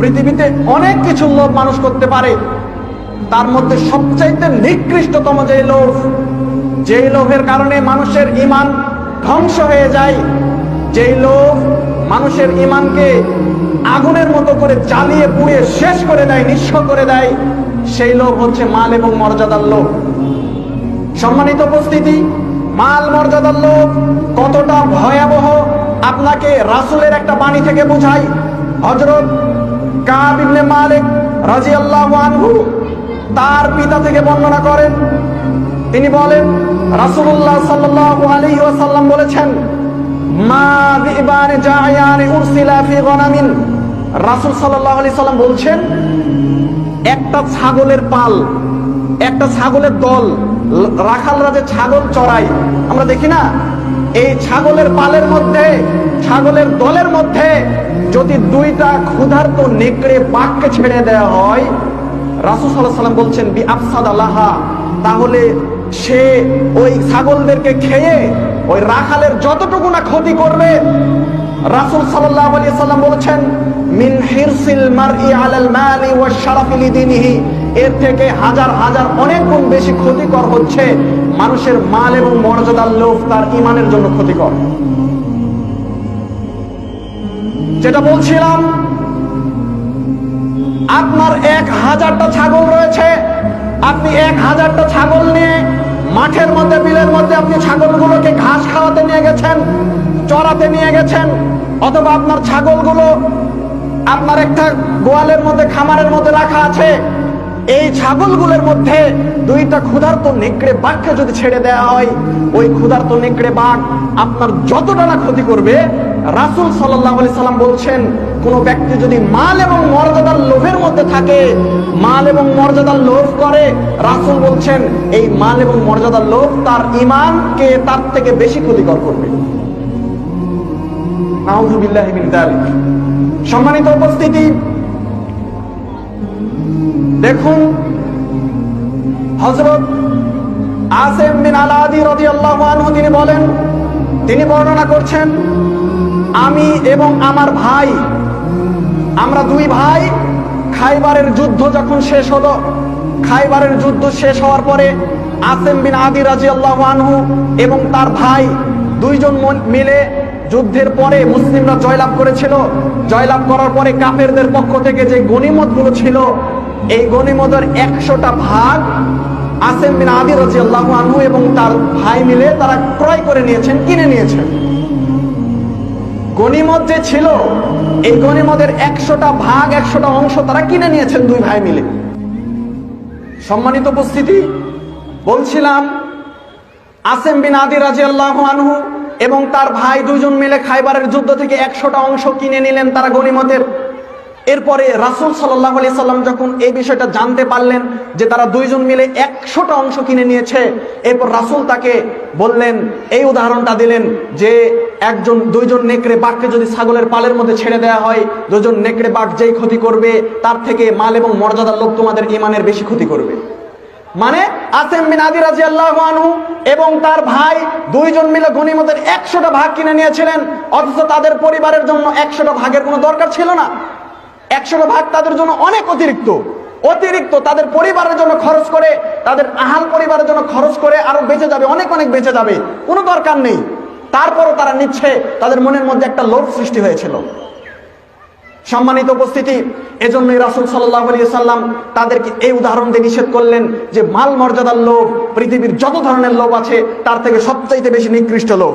পৃথিবীতে অনেক কিছু লোভ মানুষ করতে পারে। তার মধ্যে সবচাইতে নিকৃষ্টতম যে লোভ যেই লোভের কারণে মানুষের ইমান ধ্বংস হয়ে যায়, যেই লোভ মানুষের ইমানকে আগুনের মতো করে জ্বালিয়ে পুড়িয়ে শেষ করে দেয়, নিঃস্ব করে দেয়, সেই লোভ হচ্ছে মাল এবং মর্যাদার লোভ। সম্মানিত উপস্থিতি, মাল, মর্যাদার লোভ কতটা ভয়াবহ, আপনাকে রাসুলের একটা বাণী থেকে বোঝাই। হযরত মালিক রাদিয়াল্লাহু আনহু তার পিতা থেকে বর্ণনা করেন। তিনি বলেন, রাসূলুল্লাহ সাল্লাল্লাহু আলাইহি ওয়াসাল্লাম বলেছেন, মা ফি গনামিন। রাসূল সাল্লাল্লাহু আলাইহি সাল্লাম বলছেন, একটা ছাগলের পাল, একটা ছাগলের দল ল- রাখালরা যে ছাগল চড়ায় আমরা দেখি না, এই ছাগলের পালের মধ্যে, ছাগলের দলের মধ্যে যদি দুইটা ক্ষুধার্ত নেকড়ে বাঘকে ছেড়ে দেওয়া হয়, রাসূল সাল্লাল্লাহু সাল্লাম বলছেন, বি আফসাদ আল্লাহা তাহলে সে ওই ছাগলদেরকে খেয়ে ওই রাখালের যতটুকু না ক্ষতি করবে। রাসূল সাল্লাল্লাহু আলাইহি সাল্লাম বলেছেন, মিন হিরসিল মারই আলাল মালি ওয়া শারাফি লিদিনিহি এর থেকে হাজার হাজার অনেক গুণ বেশি ক্ষতিকর হচ্ছে মানুষের মাল এবং মর্যাদার লোভ তার ইমানের জন্য ক্ষতিকর। যেটা বলছিলাম, আপনার এক হাজারটা ছাগল রয়েছে, আপনি এক হাজারটা ছাগল নিয়ে মাঠের মধ্যে, বিলের মধ্যে আপনি ছাগলগুলোকে ঘাস খাওয়াতে নিয়ে গেছেন চড়াতে নিয়ে গেছেন, অথবা আপনার ছাগলগুলো আপনার একটা গোয়ালের মধ্যে, খামারের মধ্যে রাখা আছে, এই ছাগলগুলোর মধ্যে দুইটা ক্ষুধার্ত নেকড়ে বাঘকে যদি ছেড়ে দেওয়া হয়, ওই ক্ষুধার্ত নেকড়ে বাঘ আপনার যতটা না ক্ষতি করবে রাসূল সাল্লাল্লাহু আলাইহি সাল্লাম বলছেন, কোন ব্যক্তি যদি মাল এবং মর্যাদার লোভের মধ্যে থাকে, মাল এবং মর্যাদার লোভ করে, রাসূল বলছেন, এই মাল এবং মর্যাদার লোভ তার ইমানকে তার থেকে বেশি ক্ষতিকর করবে। মিন সম্মানিত উপস্থিতি, দেখুন, হযরত আসিম বিন আলাদি রাদিয়াল্লাহু আনহু তিনি বলেন, তিনি বর্ণনা করছেন আমি এবং আমার ভাই, আমরা দুই ভাই, খাইবারের যুদ্ধ যখন শেষ হলো, খাইবারের যুদ্ধ শেষ হওয়ার পরে আসেম বিন আদি রাজিয়াল্লাহু আনহু এবং তার ভাই দুইজন মিলে যুদ্ধের পরে মুসলিমরা জয়লাভ করেছিল। জয়লাভ করার পরে কাফেরদের পক্ষ থেকে যে গনিমতগুলো ছিল, এই গনিমতের একশোটা ভাগ আসেম বিন আদি রাজিয়াল্লাহু আনহু এবং তার ভাই মিলে তারা ক্রয় করে নিয়েছেন, কিনে নিয়েছেন। গনিমত যে ছিল, এই গণিমতের একশোটা ভাগ, একশোটা অংশ তারা কিনে নিয়েছেন দুই ভাই মিলে। সম্মানিত উপস্থিতি, বলছিলাম, আসেম বিন আদি রাজি আল্লাহ আনহু এবং তার ভাই দুজন মিলে খাইবারের যুদ্ধ থেকে একশোটা অংশ কিনে নিলেন তারা গনিমতের এরপরে রাসূল সাল্লাহ আলি সাল্লাম যখন এই বিষয়টা জানতে পারলেন যে তারা দুইজন মিলে একশোটা অংশ কিনে নিয়েছে, এরপর রাসূল তাকে বললেন, এই উদাহরণটা দিলেন যে একজন, দুইজন নেকড়ে বাঘকে যদি ছাগলের পালের মধ্যে ছেড়ে দেওয়া হয় দুজন নেকড়ে বাঘ যেই ক্ষতি করবে, তার থেকে মাল এবং মর্যাদার লোক তোমাদের ইমানের বেশি ক্ষতি করবে। মানে আসেম বিন আদি রাজি আল্লাহ আনহু এবং তার ভাই দুইজন মিলে গনিমতের একশোটা ভাগ কিনে নিয়েছিলেন, অথচ তাদের পরিবারের জন্য একশোটা ভাগের কোনো দরকার ছিল না। একশোটা ভাগ তাদের জন্য অনেক অতিরিক্ত। অতিরিক্ত তাদের পরিবারের জন্য খরচ করে, তাদের আহাল পরিবারের জন্য খরচ করে আরও বেঁচে যাবে, অনেক অনেক বেঁচে যাবে। কোনো দরকার নেই। তারপরও তারা নিচ্ছে, তাদের মনের মধ্যে একটা লোভ সৃষ্টি হয়েছিল। সম্মানিত উপস্থিতি, এজন্যই রাসুল সাল্লাহ সাল্লাম তাদেরকে এই উদাহরণ দিয়ে নিষেধ করলেন যে মাল মর্যাদার লোভ, পৃথিবীর যত ধরনের লোভ আছে, তার থেকে সবচাইতে বেশি নিকৃষ্ট লোভ।